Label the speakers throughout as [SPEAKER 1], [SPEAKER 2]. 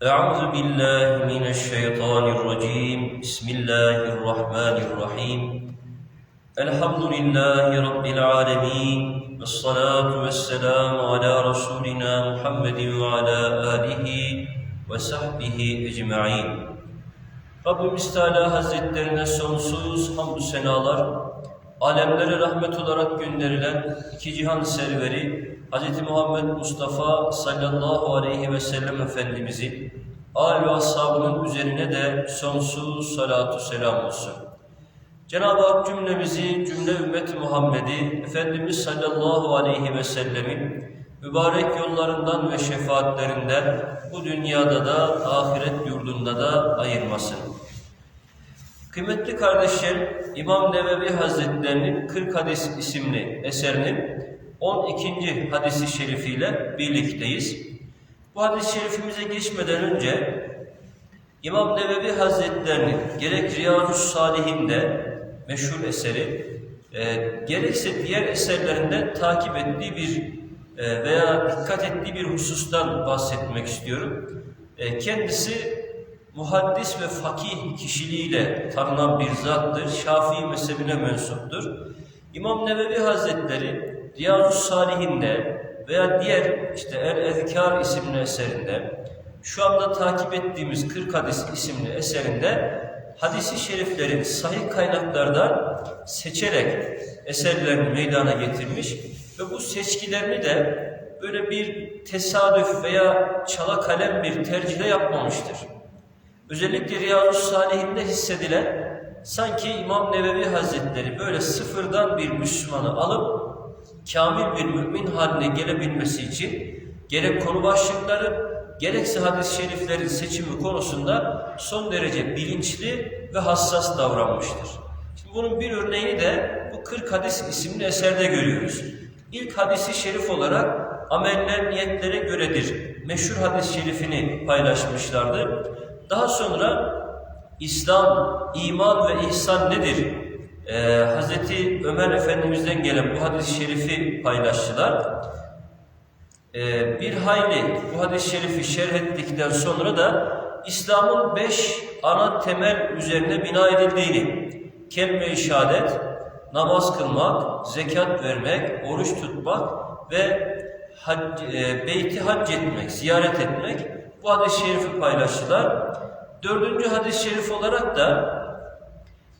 [SPEAKER 1] أعوذ بالله من الشيطان الرجيم بسم الله الرحمن الرحيم الحمد لله رب العالمين والصلاة والسلام على رسولنا محمد وعلى آله وصحبه أجمعين Rabbimiz Teala Hazretlerine sonsuz hamdü senalar, alemlere rahmet olarak gönderilen iki cihan serveri Hz. Muhammed Mustafa sallallahu aleyhi ve sellem Efendimizin âl ve ashabının üzerine de sonsuz salatu selam olsun. Cenab-ı Hak cümlemizi, cümle ümmet Muhammed'i Efendimiz sallallahu aleyhi ve sellemin mübarek yollarından ve şefaatlerinden bu dünyada da ahiret yurdunda da ayırmasın. Kıymetli kardeşlerim, İmam Nevevi Hazretlerinin 40 Hadis isimli eserinin 12. hadisi şerifiyle birlikteyiz. Bu hadis-i şerifimize geçmeden önce İmam Nevevi Hazretlerinin gerek Riyazu Salihinde meşhur eseri, e, gerekse diğer eserlerinde takip ettiği bir e, veya dikkat ettiği bir husustan bahsetmek istiyorum. E, kendisi muhaddis ve fakih kişiliğiyle tanınan bir zattır. Şafii mezhebine mensuptur. İmam Nevevi Hazretleri Riyazu Salihinde veya diğer işte El Ezkar isimli eserinde şu anda takip ettiğimiz 40 hadis isimli eserinde hadisi şeriflerin sahih kaynaklardan seçerek eserlerini meydana getirmiş ve bu seçkilerini de böyle bir tesadüf veya çala kalem bir tercihle yapmamıştır. Özellikle Riyazu Salihinde hissedilen sanki İmam Nevevi Hazretleri böyle sıfırdan bir Müslümanı alıp kamil bir mümin haline gelebilmesi için gerek konu başlıkları gerekse hadis-i şeriflerin seçimi konusunda son derece bilinçli ve hassas davranmıştır. Şimdi bunun bir örneğini de bu 40 hadis isimli eserde görüyoruz. İlk hadisi şerif olarak ameller niyetlere göredir. Meşhur hadis-i şerifini paylaşmışlardı. Daha sonra İslam, iman ve ihsan nedir? Ee, Hazreti Ömer Efendimiz'den gelen bu hadis-i şerifi paylaştılar. Ee, bir hayli bu hadis-i şerifi şerh ettikten sonra da İslam'ın beş ana temel üzerine bina edildiğini, kelime-i şehadet, namaz kılmak, zekat vermek, oruç tutmak ve hac, e, beyti hac etmek, ziyaret etmek bu hadis-i şerifi paylaştılar. Dördüncü hadis-i şerif olarak da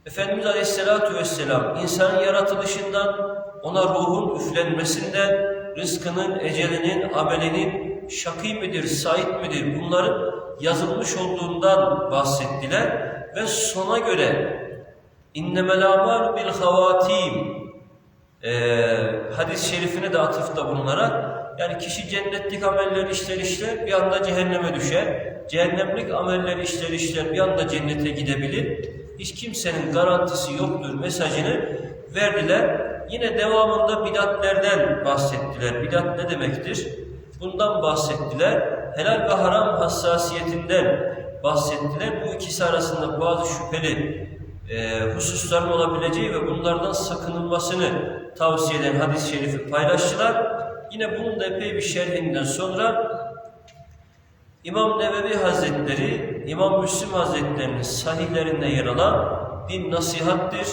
[SPEAKER 1] Efendimiz Aleyhisselatü Vesselam insanın yaratılışından, ona ruhun üflenmesinden, rızkının, ecelinin, amelinin şakî midir, sait midir bunların yazılmış olduğundan bahsettiler ve sona göre innemel amal bil havatim e, hadis-i şerifine de atıfta bulunarak yani kişi cennetlik amelleri işler işler bir anda cehenneme düşer. Cehennemlik amelleri işler işler bir anda cennete gidebilir. Hiç kimsenin garantisi yoktur mesajını verdiler. Yine devamında bidatlerden bahsettiler. Bidat ne demektir? Bundan bahsettiler. Helal ve haram hassasiyetinden bahsettiler. Bu ikisi arasında bazı şüpheli e, hususların olabileceği ve bunlardan sakınılmasını tavsiye eden hadis-i şerifi paylaştılar. Yine bunun da epey bir şerhinden sonra İmam Nevevi Hazretleri, İmam Müslim Hazretleri'nin sahihlerinde yer alan din nasihattir.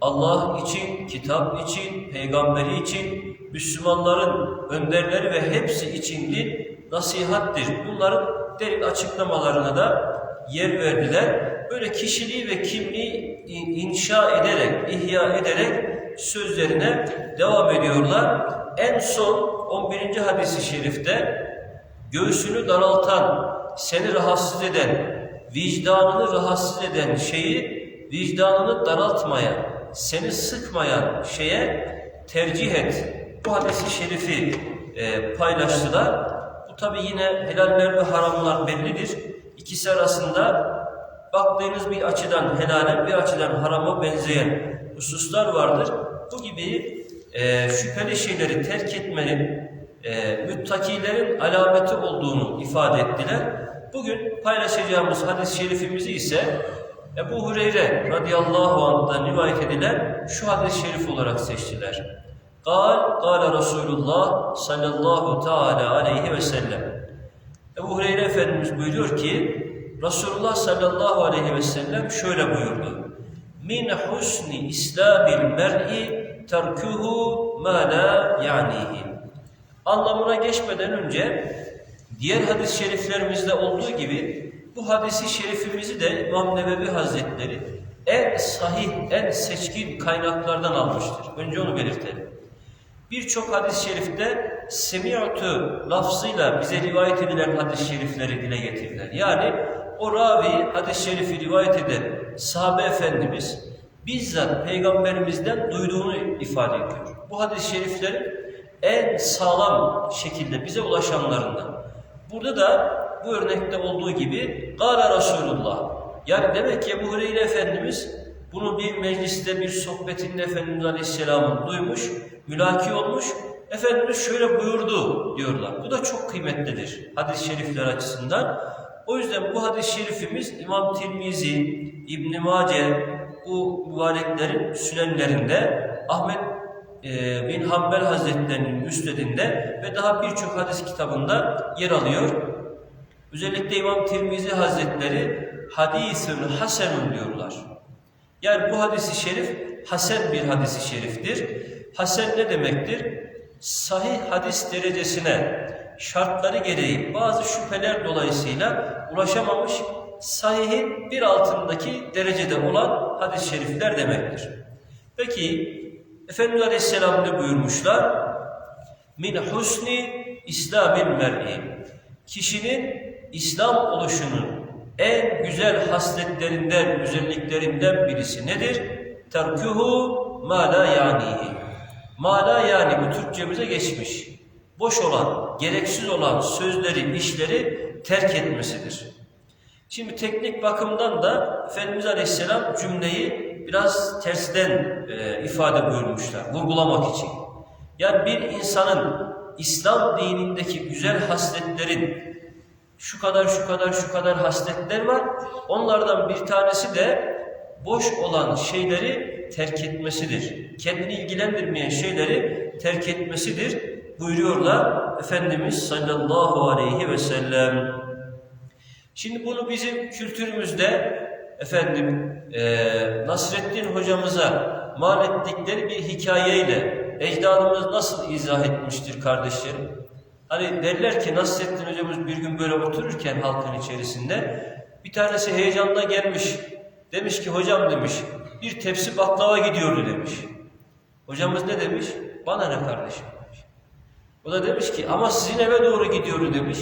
[SPEAKER 1] Allah için, kitap için, peygamberi için, Müslümanların önderleri ve hepsi için din nasihattir. Bunların derin açıklamalarına da yer verdiler. Böyle kişiliği ve kimliği inşa ederek, ihya ederek sözlerine devam ediyorlar. En son 11. hadisi şerifte göğsünü daraltan, seni rahatsız eden, vicdanını rahatsız eden şeyi vicdanını daraltmaya, seni sıkmayan şeye tercih et. Bu hadisi şerifi e, paylaştılar. Bu tabi yine helaller ve haramlar bellidir. İkisi arasında baktığınız bir açıdan helale, bir açıdan harama benzeyen hususlar vardır. Bu gibi e, şüpheli şeyleri terk etmenin e, müttakilerin alameti olduğunu ifade ettiler. Bugün paylaşacağımız hadis-i şerifimizi ise Ebu Hureyre radıyallahu anh'dan rivayet edilen şu hadis-i şerif olarak seçtiler. Kal, kale Resulullah sallallahu teala aleyhi ve sellem. Ebu Hureyre Efendimiz buyuruyor ki Resulullah sallallahu aleyhi ve sellem şöyle buyurdu. Min husni islabil mer'i terkuhu ma la ya'nihi. Anlamına geçmeden önce diğer hadis-i şeriflerimizde olduğu gibi bu hadisi şerifimizi de İmam Nevevi Hazretleri en sahih, en seçkin kaynaklardan almıştır. Önce onu belirtelim. Birçok hadis-i şerifte semi'tu lafzıyla bize rivayet edilen hadis-i şerifleri dile getirirler. Yani o ravi hadis-i şerifi rivayet eden sahabe efendimiz bizzat peygamberimizden duyduğunu ifade ediyor. Bu hadis-i şeriflerin en sağlam şekilde bize ulaşanlarından. Burada da bu örnekte olduğu gibi Gâle Resulullah. Yani demek ki Ebu Hureyre Efendimiz bunu bir mecliste bir sohbetinde Efendimiz Aleyhisselam'ın duymuş, mülaki olmuş. Efendimiz şöyle buyurdu diyorlar. Bu da çok kıymetlidir hadis-i şerifler açısından. O yüzden bu hadis-i şerifimiz İmam Tirmizi, İbn Mace bu mübareklerin sünenlerinde Ahmet e, bin Hanbel Hazretleri'nin müsnedinde ve daha birçok hadis kitabında yer alıyor. Özellikle İmam Tirmizi Hazretleri hadisün hasenun diyorlar. Yani bu hadisi şerif hasen bir hadisi şeriftir. Hasen ne demektir? Sahih hadis derecesine şartları gereği bazı şüpheler dolayısıyla ulaşamamış sahihin bir altındaki derecede olan hadis-i şerifler demektir. Peki Efendimiz Aleyhisselam ne buyurmuşlar? Min husni İslamil mer'i. Kişinin İslam oluşunun en güzel hasletlerinden, özelliklerinden birisi nedir? Terkuhu ma la yanihi. Ma la yani bu Türkçemize geçmiş. Boş olan, gereksiz olan sözleri, işleri terk etmesidir. Şimdi teknik bakımdan da Efendimiz Aleyhisselam cümleyi biraz tersten e, ifade buyurmuşlar, vurgulamak için. Yani bir insanın İslam dinindeki güzel hasletlerin şu kadar şu kadar şu kadar hasletler var. Onlardan bir tanesi de boş olan şeyleri terk etmesidir. Kendini ilgilendirmeyen şeyleri terk etmesidir buyuruyorlar Efendimiz sallallahu aleyhi ve sellem. Şimdi bunu bizim kültürümüzde efendim e, Nasreddin hocamıza mal ettikleri bir hikayeyle ecdadımız nasıl izah etmiştir kardeşlerim? Hani derler ki Nasreddin hocamız bir gün böyle otururken halkın içerisinde bir tanesi heyecanla gelmiş. Demiş ki hocam demiş bir tepsi baklava gidiyordu demiş. Hocamız ne demiş? Bana ne kardeşim demiş. O da demiş ki ama sizin eve doğru gidiyordu demiş.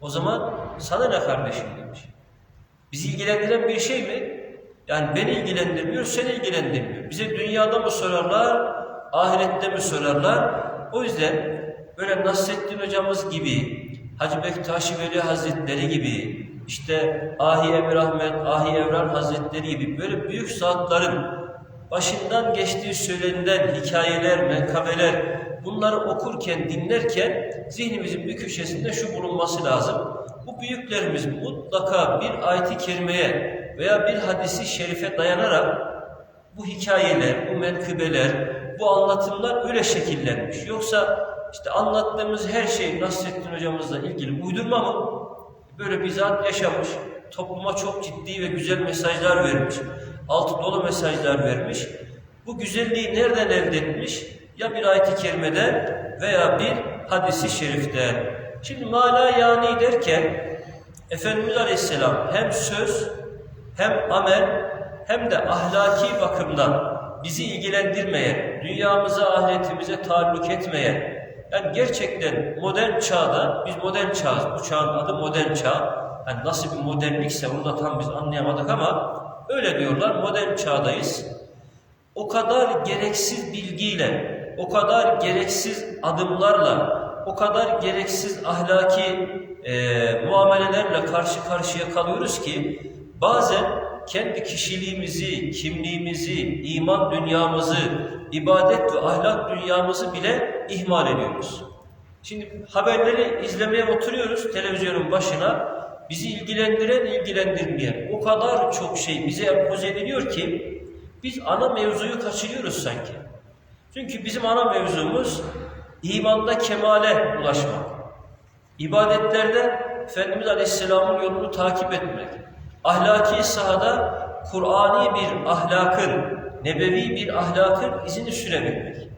[SPEAKER 1] O zaman sana ne kardeşim demiş. Bizi ilgilendiren bir şey mi? Yani beni ilgilendirmiyor, seni ilgilendirmiyor. Bize dünyada mı sorarlar, ahirette mi sorarlar? O yüzden böyle Nasreddin hocamız gibi, Hacı Bektaşi Veli Hazretleri gibi, işte Ahi Emir Ahmet, Ahi Evran Hazretleri gibi böyle büyük zatların başından geçtiği söylenilen hikayeler, mekabeler bunları okurken, dinlerken zihnimizin bir köşesinde şu bulunması lazım. Bu büyüklerimiz mutlaka bir ayet-i kerimeye veya bir hadisi şerife dayanarak bu hikayeler, bu menkıbeler, bu anlatımlar öyle şekillenmiş. Yoksa işte anlattığımız her şey Nasrettin hocamızla ilgili uydurma mı? Böyle bir zat yaşamış, topluma çok ciddi ve güzel mesajlar vermiş, altı dolu mesajlar vermiş. Bu güzelliği nereden elde etmiş? Ya bir ayet-i kerimeden veya bir hadisi şeriften. Şimdi mala yani derken Efendimiz Aleyhisselam hem söz hem amel hem de ahlaki bakımdan bizi ilgilendirmeyen, dünyamıza, ahiretimize taalluk etmeyen, yani gerçekten modern çağda, biz modern çağız, bu çağın adı modern çağ. Yani nasıl bir modernlikse onu da tam biz anlayamadık ama öyle diyorlar, modern çağdayız. O kadar gereksiz bilgiyle, o kadar gereksiz adımlarla, o kadar gereksiz ahlaki e, muamelelerle karşı karşıya kalıyoruz ki bazen kendi kişiliğimizi, kimliğimizi, iman dünyamızı, ibadet ve ahlak dünyamızı bile ihmal ediyoruz. Şimdi haberleri izlemeye oturuyoruz televizyonun başına. Bizi ilgilendiren, ilgilendirmeyen o kadar çok şey bize empoze ediliyor ki biz ana mevzuyu kaçırıyoruz sanki. Çünkü bizim ana mevzumuz imanda kemale ulaşmak. İbadetlerde Efendimiz Aleyhisselam'ın yolunu takip etmek. Ahlaki sahada Kur'ani bir ahlakın, nebevi bir ahlakın izini sürebilmek.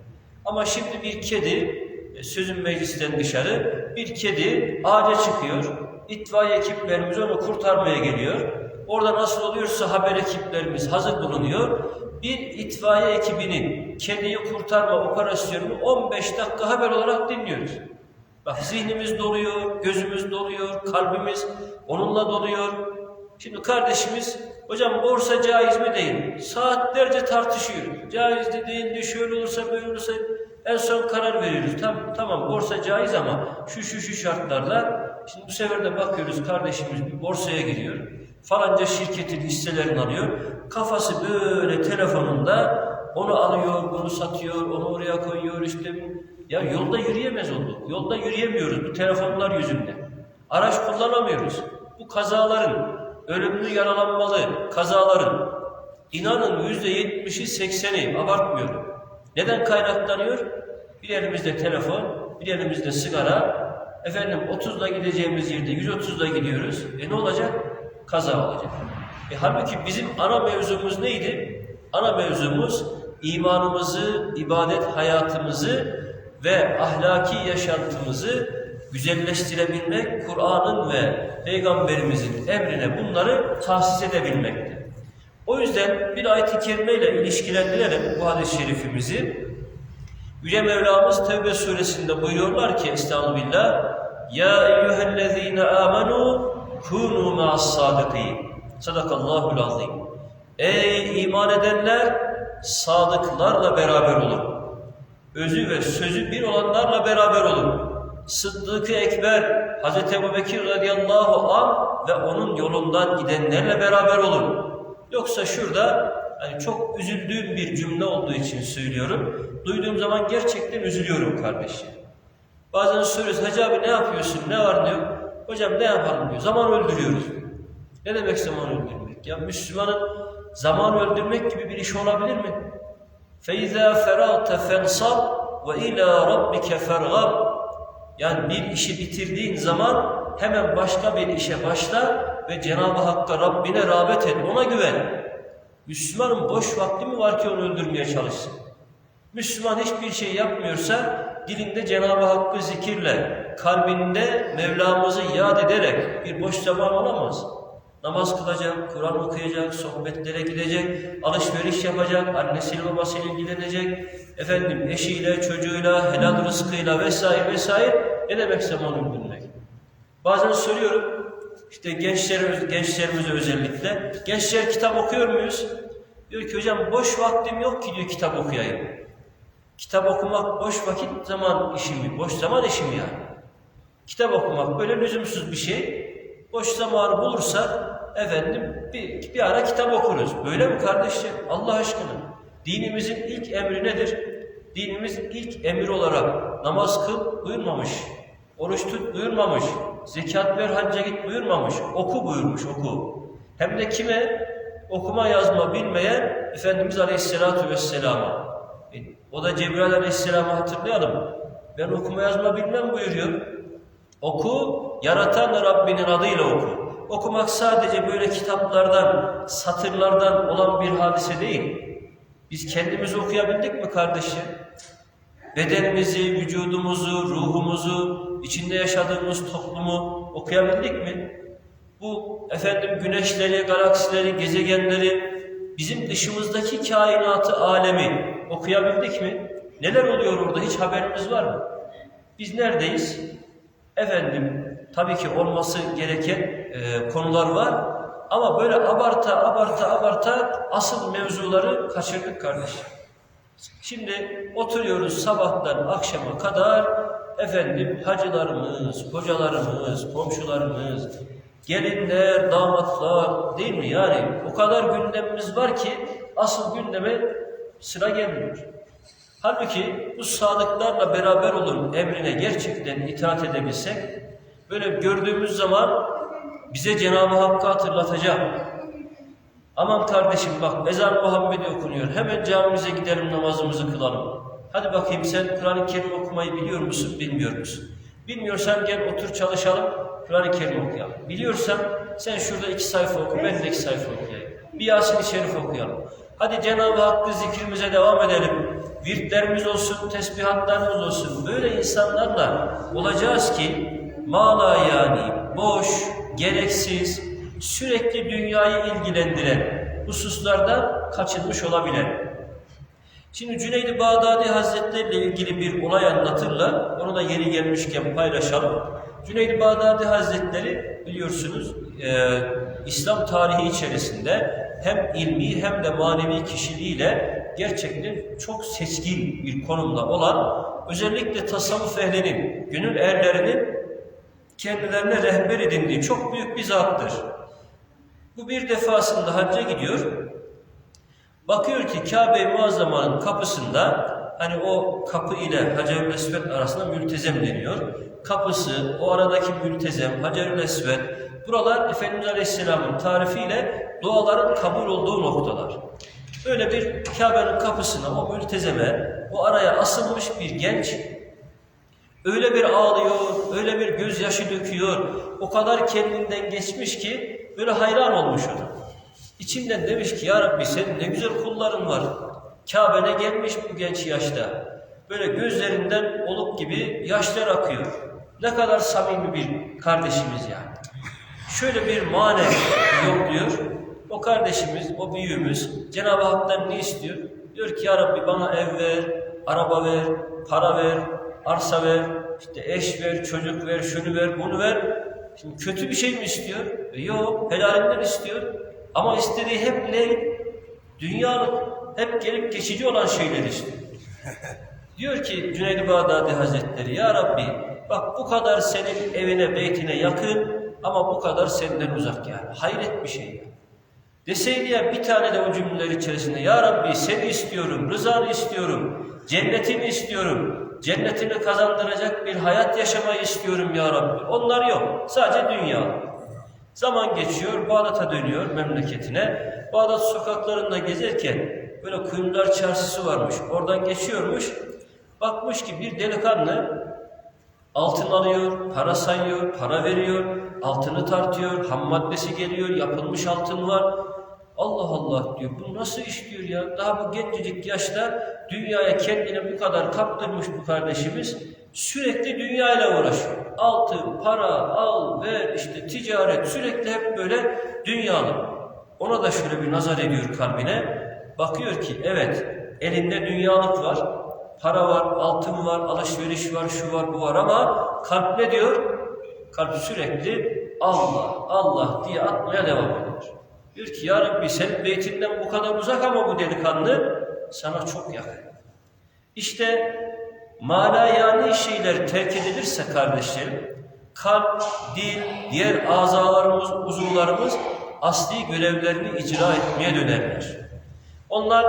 [SPEAKER 1] Ama şimdi bir kedi, e, sözün meclisten dışarı, bir kedi ağaca çıkıyor, itfaiye ekiplerimiz onu kurtarmaya geliyor. Orada nasıl oluyorsa haber ekiplerimiz hazır bulunuyor. Bir itfaiye ekibinin kediyi kurtarma operasyonunu 15 dakika haber olarak dinliyoruz. Bak zihnimiz doluyor, gözümüz doluyor, kalbimiz onunla doluyor. Şimdi kardeşimiz, hocam borsa caiz mi değil? Saatlerce tartışıyor. Caiz de değil de şöyle olursa böyle olursa en son karar veriyoruz. Tamam, tamam borsa caiz ama şu şu şu şartlarla. Şimdi bu sefer de bakıyoruz kardeşimiz bir borsaya giriyor. Falanca şirketin hisselerini alıyor. Kafası böyle telefonunda onu alıyor, bunu satıyor, onu oraya koyuyor işte. Ya yolda yürüyemez olduk. Yolda yürüyemiyoruz bu telefonlar yüzünden. Araç kullanamıyoruz. Bu kazaların, ölümlü yaralanmalı kazaların inanın yüzde yetmişi sekseni abartmıyorum. Neden kaynaklanıyor? Bir elimizde telefon, bir elimizde sigara. Efendim 30'da gideceğimiz yerde 130'da gidiyoruz. E ne olacak? Kaza olacak. E halbuki bizim ana mevzumuz neydi? Ana mevzumuz imanımızı, ibadet hayatımızı ve ahlaki yaşantımızı güzelleştirebilmek, Kur'an'ın ve Peygamberimizin emrine bunları tahsis edebilmektir. O yüzden bir ayet-i kerimeyle ilişkilendirelim bu hadis-i şerifimizi. Yüce Mevlamız Tevbe suresinde buyuruyorlar ki Estağfirullah Ya eyyühellezine amenu kunu ma'as sadıkîn Sadakallahul azim Ey iman edenler sadıklarla beraber olun. Özü ve sözü bir olanlarla beraber olun. Sıddık-ı Ekber Hz. Ebu Bekir radıyallahu anh ve onun yolundan gidenlerle beraber olun. Yoksa şurada hani çok üzüldüğüm bir cümle olduğu için söylüyorum. Duyduğum zaman gerçekten üzülüyorum kardeşim. Bazen soruyoruz, Hacı abi ne yapıyorsun, ne var ne yok? Hocam ne yapalım diyor, zaman öldürüyoruz. Ne demek zaman öldürmek? Ya Müslümanın zaman öldürmek gibi bir iş olabilir mi? فَاِذَا فَرَغْتَ فَانْصَبْ وَاِلَى رَبِّكَ فَرْغَبْ yani bir işi bitirdiğin zaman hemen başka bir işe başla ve Cenab-ı Hakk'a Rabbine rağbet et, ona güven. Müslümanın boş vakti mi var ki onu öldürmeye çalışsın? Müslüman hiçbir şey yapmıyorsa dilinde Cenab-ı Hakk'ı zikirle, kalbinde Mevlamızı yad ederek bir boş zaman olamaz. Namaz kılacak, Kur'an okuyacak, sohbetlere gidecek, alışveriş yapacak, annesiyle babasıyla ilgilenecek, efendim eşiyle, çocuğuyla, helal rızkıyla vesaire vesaire ne demek zaman öldürmek? Bazen soruyorum, işte gençlerimiz, gençlerimize özellikle, gençler kitap okuyor muyuz? Diyor ki hocam boş vaktim yok ki diyor kitap okuyayım. Kitap okumak boş vakit zaman işi mi? Boş zaman işi mi yani? Kitap okumak böyle lüzumsuz bir şey. Boş zamanı bulursak efendim bir, bir ara kitap okuruz. Böyle mi kardeşler? Allah aşkına. Dinimizin ilk emri nedir? Dinimiz ilk emir olarak namaz kıl buyurmamış. Oruç tut buyurmamış. Zekat ver hacca git buyurmamış. Oku buyurmuş oku. Hem de kime? Okuma yazma bilmeyen Efendimiz Aleyhisselatü Vesselam'a. E, o da Cebrail Aleyhisselam'ı hatırlayalım. Ben okuma yazma bilmem buyuruyor. Oku, yaratan Rabbinin adıyla oku. Okumak sadece böyle kitaplardan, satırlardan olan bir hadise değil. Biz kendimizi okuyabildik mi kardeşim? Bedenimizi, vücudumuzu, ruhumuzu, içinde yaşadığımız toplumu okuyabildik mi? Bu efendim güneşleri, galaksileri, gezegenleri, bizim dışımızdaki kainatı, alemi okuyabildik mi? Neler oluyor orada hiç haberimiz var mı? Biz neredeyiz? Efendim tabii ki olması gereken e, konular var ama böyle abarta abarta abarta asıl mevzuları kaçırdık kardeşim. Şimdi oturuyoruz sabahtan akşama kadar efendim hacılarımız, hocalarımız, komşularımız, gelinler, damatlar değil mi? Yani o kadar gündemimiz var ki asıl gündeme sıra gelmiyor. Halbuki bu sadıklarla beraber olun emrine gerçekten itaat edebilsek, böyle gördüğümüz zaman bize Cenab-ı Hakk'ı hatırlatacak. Aman kardeşim bak ezan Muhammed'i okunuyor. Hemen camimize gidelim namazımızı kılalım. Hadi bakayım sen Kur'an-ı Kerim okumayı biliyor musun, bilmiyor musun? Bilmiyorsan gel otur çalışalım, Kur'an-ı Kerim okuyalım. Biliyorsan sen şurada iki sayfa oku, ben de iki sayfa okuyayım. Bir Yasin-i Şerif okuyalım. Hadi Cenab-ı Hakk'ı zikrimize devam edelim. Virtlerimiz olsun, tesbihatlarımız olsun. Böyle insanlarla olacağız ki mala yani boş, gereksiz, sürekli dünyayı ilgilendiren hususlarda kaçınmış olabilen. Şimdi Cüneyd-i Bağdadi Hazretleri ile ilgili bir olay anlatırlar. Onu da yeni gelmişken paylaşalım. Cüneyd-i Bağdadi Hazretleri biliyorsunuz e, İslam tarihi içerisinde hem ilmi hem de manevi kişiliğiyle gerçekten çok seçkin bir konumda olan özellikle tasavvuf ehlinin, gönül erlerinin kendilerine rehber edindiği çok büyük bir zattır. Bu bir defasında hacca gidiyor. Bakıyor ki Kabe-i Muazzama'nın kapısında hani o kapı ile Hacer-ül Esved arasında mültezem deniyor. Kapısı, o aradaki mültezem, Hacer-ül Esved buralar Efendimiz Aleyhisselam'ın tarifiyle duaların kabul olduğu noktalar. Böyle bir Kabe'nin kapısına, o mültezeme, o araya asılmış bir genç öyle bir ağlıyor, öyle bir gözyaşı döküyor, o kadar kendinden geçmiş ki böyle hayran olmuş ona. İçinden demiş ki ya Rabbi senin ne güzel kulların var. Kabe'ne gelmiş bu genç yaşta. Böyle gözlerinden oluk gibi yaşlar akıyor. Ne kadar samimi bir kardeşimiz yani. Şöyle bir mane yok diyor. O kardeşimiz, o büyüğümüz Cenab-ı Hak'tan ne istiyor? Diyor ki ya Rabbi bana ev ver, araba ver, para ver, arsa ver, işte eş ver, çocuk ver, şunu ver, bunu ver. Şimdi kötü bir şey mi istiyor? E, yok, helalinden istiyor. Ama istediği hep ne? Dünyalık, hep gelip geçici olan şeyler istiyor. Diyor ki Cüneyd-i Bağdadi Hazretleri, Ya Rabbi bak bu kadar senin evine, beytine yakın ama bu kadar senden uzak yani. Hayret bir şey ya. Deseydi ya bir tane de o cümleler içerisinde Ya Rabbi seni istiyorum, rızanı istiyorum, cennetini istiyorum, cennetini kazandıracak bir hayat yaşamayı istiyorum Ya Rabbi. Onlar yok, sadece dünya. Zaman geçiyor, Bağdat'a dönüyor memleketine. Bağdat sokaklarında gezerken böyle kuyumcular çarşısı varmış. Oradan geçiyormuş. Bakmış ki bir delikanlı altın alıyor, para sayıyor, para veriyor, altını tartıyor, ham maddesi geliyor, yapılmış altın var. Allah Allah diyor, bu nasıl iş diyor ya? Daha bu gencecik yaşta dünyaya kendini bu kadar kaptırmış bu kardeşimiz. Sürekli dünyayla uğraşıyor. Altın, para, al, ver, işte ticaret sürekli hep böyle dünyalı. Ona da şöyle bir nazar ediyor kalbine. Bakıyor ki evet elinde dünyalık var, para var, altın var, alışveriş var, şu var, bu var ama kalp ne diyor? Kalp sürekli Allah, Allah diye atmaya devam ediyor. Diyor ki ya Rabbi senin beytinden bu kadar uzak ama bu delikanlı sana çok yakın. İşte mana yani şeyler terk edilirse kardeşlerim, kalp, dil, diğer azalarımız, uzuvlarımız asli görevlerini icra etmeye dönerler. Onlar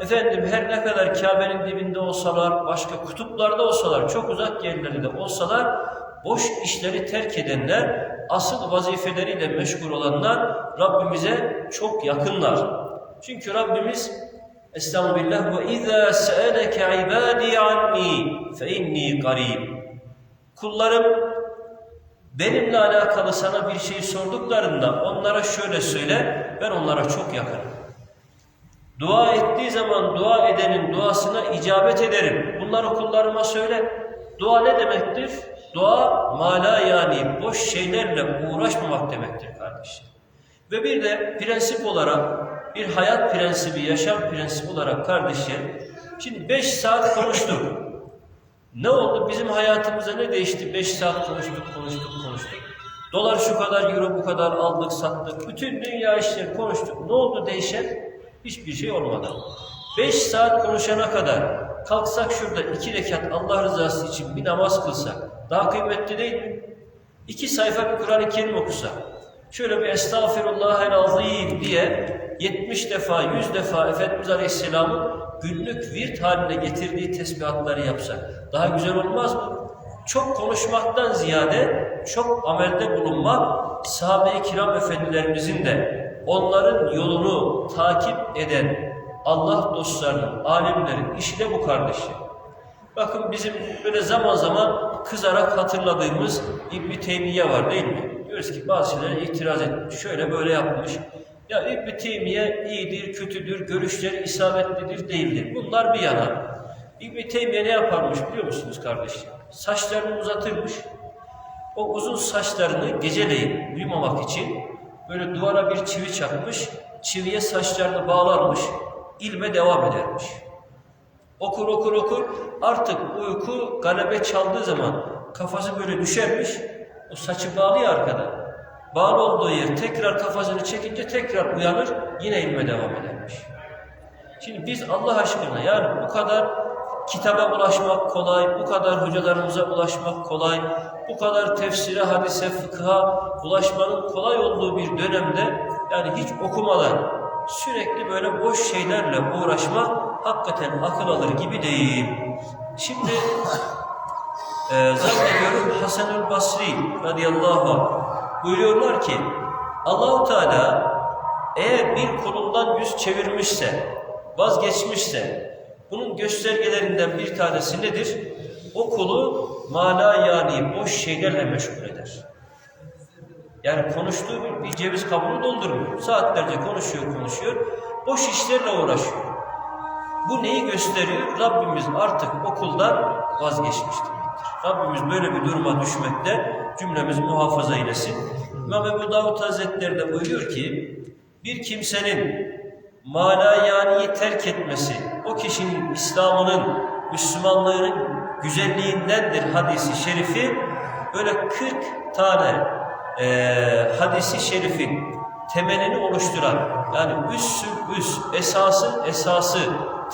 [SPEAKER 1] efendim her ne kadar Kabe'nin dibinde olsalar, başka kutuplarda olsalar, çok uzak yerlerde olsalar, boş işleri terk edenler, asıl vazifeleriyle meşgul olanlar Rabbimize çok yakınlar. Çünkü Rabbimiz Estağfirullah ve izâ se'eleke ibâdî anni fe inni garîb. Kullarım benimle alakalı sana bir şey sorduklarında onlara şöyle söyle, ben onlara çok yakınım. Dua ettiği zaman dua edenin duasına icabet ederim. Bunları kullarıma söyle. Dua ne demektir? Dua mala yani boş şeylerle uğraşmamak demektir kardeşim. Ve bir de prensip olarak bir hayat prensibi, yaşam prensibi olarak kardeşim, şimdi beş saat konuştuk. Ne oldu? Bizim hayatımıza ne değişti? Beş saat konuştuk, konuştuk, konuştuk. Dolar şu kadar, euro bu kadar aldık, sattık. Bütün dünya işleri konuştuk. Ne oldu değişen? Hiçbir şey olmadı. Beş saat konuşana kadar kalksak şurada iki rekat Allah rızası için bir namaz kılsak daha kıymetli değil mi? İki sayfa bir Kur'an-ı Kerim okusak. Şöyle bir estağfirullahel diye 70 defa, 100 defa Efendimiz Aleyhisselam'ın günlük virt haline getirdiği tesbihatları yapsak daha güzel olmaz mı? Çok konuşmaktan ziyade çok amelde bulunmak sahabe-i kiram efendilerimizin de onların yolunu takip eden Allah dostlarının, alimlerin işi de bu kardeşi. Bakın bizim böyle zaman zaman kızarak hatırladığımız İbn Teymiye var değil mi? Diyoruz ki bazı şeylere itiraz etmiş. Şöyle böyle yapmış. Ya İbn Teymiye iyidir, kötüdür, görüşleri isabetlidir, değildir. Bunlar bir yana. İbn Teymiye ne yaparmış biliyor musunuz kardeşler? Saçlarını uzatırmış. O uzun saçlarını geceleyin uyumamak için böyle duvara bir çivi çakmış, çiviye saçlarını bağlarmış, ilme devam edermiş. Okur okur okur, artık uyku galebe çaldığı zaman kafası böyle düşermiş, o saçı bağlı ya arkada. Bağlı olduğu yer tekrar kafasını çekince tekrar uyanır, yine ilme devam edermiş. Şimdi biz Allah aşkına yani bu kadar kitaba ulaşmak kolay, bu kadar hocalarımıza ulaşmak kolay, bu kadar tefsire, hadise, fıkha ulaşmanın kolay olduğu bir dönemde yani hiç okumadan sürekli böyle boş şeylerle uğraşmak hakikaten akıl alır gibi değil. Şimdi e, zannediyorum Hasan-ül Basri radıyallahu anh buyuruyorlar ki Allahu Teala eğer bir kulundan yüz çevirmişse, vazgeçmişse bunun göstergelerinden bir tanesi nedir? O kulu mana yani boş şeylerle meşgul eder. Yani konuştuğu bir, ceviz kabuğunu doldurmuyor. Saatlerce konuşuyor, konuşuyor. Boş işlerle uğraşıyor. Bu neyi gösteriyor? Rabbimiz artık okuldan vazgeçmiş demektir. Rabbimiz böyle bir duruma düşmekte cümlemiz muhafaza eylesin. İmam Ebu Davud Hazretleri de buyuruyor ki bir kimsenin manayaniyi terk etmesi o kişinin İslam'ının, Müslümanlığının güzelliğindendir hadisi şerifi böyle 40 tane eee hadisi şerifin temelini oluşturan yani üssül üs, esasın esası,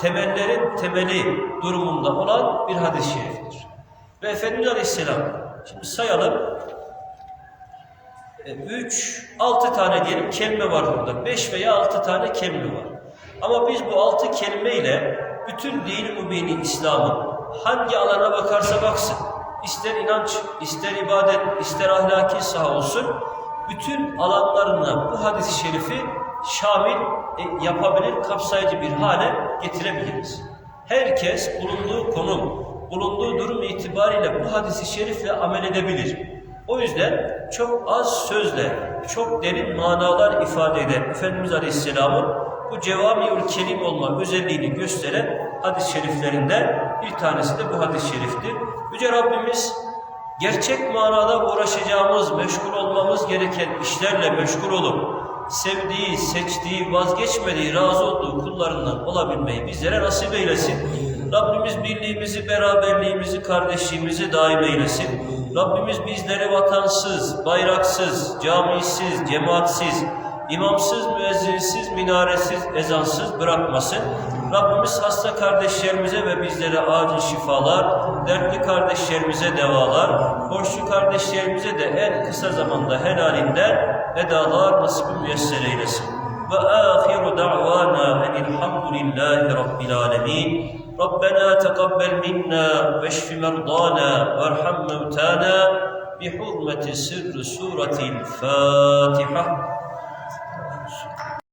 [SPEAKER 1] temellerin temeli durumunda olan bir hadis-i şeriftir. Ve Efendimiz Aleyhisselam, şimdi sayalım, 3, 6 tane diyelim kelime var burada. 5 veya 6 tane kelime var. Ama biz bu 6 kelimeyle bütün dini mübini İslam'ın hangi alana bakarsa baksın, ister inanç, ister ibadet, ister ahlaki saha olsun, bütün alanlarına bu hadis-i şerifi şamil e, yapabilir, kapsayıcı bir hale getirebiliriz. Herkes bulunduğu konum, bulunduğu durum itibariyle bu hadis-i şerifle amel edebilir. O yüzden çok az sözle, çok derin manalar ifade eden Efendimiz Aleyhisselam'ın bu cevamiül kelim olma özelliğini gösteren hadis-i şeriflerinden bir tanesi de bu hadis-i şeriftir. Yüce Rabbimiz gerçek manada uğraşacağımız, meşgul olmamız gereken işlerle meşgul olup sevdiği, seçtiği, vazgeçmediği, razı olduğu kullarından olabilmeyi bizlere nasip eylesin. Rabbimiz birliğimizi, beraberliğimizi, kardeşliğimizi daim eylesin. Rabbimiz bizleri vatansız, bayraksız, camisiz, cemaatsiz, imamsız, müezzinsiz, minaresiz, ezansız bırakmasın. Rabbimiz hasta kardeşlerimize ve bizlere acil şifalar, dertli kardeşlerimize devalar, borçlu kardeşlerimize de en kısa zamanda helalinden edalar nasip müyesser eylesin. Ve ahiru da'vana enilhamdülillahi rabbil alemin. ربنا تقبل منا واشف مرضانا وارحم موتانا بحرمة سر سورة الفاتحة